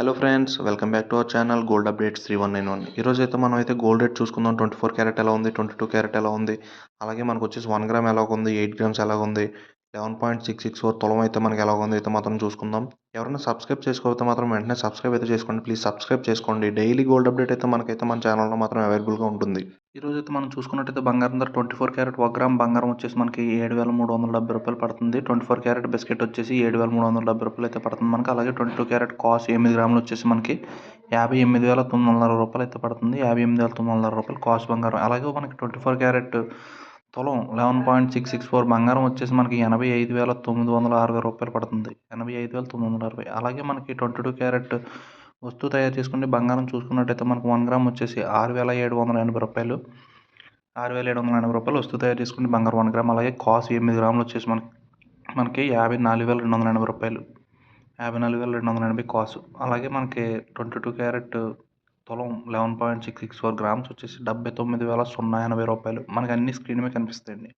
Hello friends welcome back to our channel gold updates three one nine one ఈరోజు అయితే మనం అయితే gold rate చూసుకుందాం. ట్వంటీ ఫోర్ క్యారెట్ ఎలా ఉంది? ట్వంటీ టూ క్యారెట్ ఎలా ఉంది? అలాగే మనకు వచ్చేసి వన్ గ్రామ్ ఎలా ఉంది? ఎయిట్ గ్రామ్స్ ఎలా ఉంది? Eleven point six six four తులం అయితే మనకి ఎలా ఉంది అయితే మాత్రం చూసుకుందాం. ఎవరైనా సబ్స్క్రైబ్ చేసుకోకపోతే మాత్రం వెంటనే సబ్స్క్రైబ్ అయితే చేసుకోండి. ప్లీజ్ సబ్స్క్రైబ్ చేసుకోండి. డైలీ గోల్డ్ అప్డేట్ అయితే మనకైతే మన ఛానల్లో మాత్రం అవైలబుల్గా ఉంటుంది. ఈ రోజు అయితే మనం చూసుకున్నట్టయితే బంగారం ధర ట్వంటీ ఫోర్ క్యారెట్ ఒక గ్రామ్ బంగారం వచ్చేసి మనకి ఏడు వేల మూడు వందల డెబ్బై రూపాయలు పడుతుంది. ట్వంటీ ఫోర్ క్యారెట్ బిస్కెట్ వచ్చేసి ఏడు వేల మూడు వందల డెబ్బై రూపాయలు అయితే పడుతుంది. మనకి అలాగే ట్వంటీ టూ క్యారెట్ కాస్ట్ ఎనిమిది గ్రాములు వచ్చేసి మనకి యాభై ఎనిమిది వేల తొమ్మిది వందల రూపాయలు అయితే పడుతుంది. యాభై ఎనిమిది వేల తొమ్మిది వందల రూపాయలు కాస్ట్ బంగారం. అలాగే మనకి ట్వంటీ ఫోర్ క్యారెట్ తులం eleven point six six four బంగారం వచ్చేసి మనకి ఎనభై ఐదు వేల తొమ్మిది వందల అరవై రూపాయలు పడుతుంది. ఎనభై ఐదు వేల తొమ్మిది వందల అరవై. అలాగే మనకి ట్వంటీ టూ క్యారెట్ వస్తువు తయారు చేసుకుంటే బంగారం చూసుకున్నట్టయితే మనకు వన్ గ్రామ్ వచ్చేసి ఆరు వేల ఏడు వందల ఎనభై రూపాయలు. ఆరు వేల ఏడు వందల ఎనభై రూపాయలు వస్తువు తయారు చేసుకుంటే బంగారం వన్ గ్రామ్ అలాగే కాస్ట్ ఎనిమిది గ్రాములు వచ్చేసి మనకి మనకి యాభై నాలుగు వేల రెండు వందల ఎనభై రూపాయలు. యాభై నాలుగు వేల రెండు వందల ఎనభై కాసు. అలాగే మనకి ట్వంటీ టూ క్యారెట్ తులం eleven point six six four grams వచ్చేసి డెబ్బై తొమ్మిది వేల సున్నా ఎనభై రూపాయలు. మనకి అన్ని స్క్రీన్ మీద కనిపిస్తాయండి.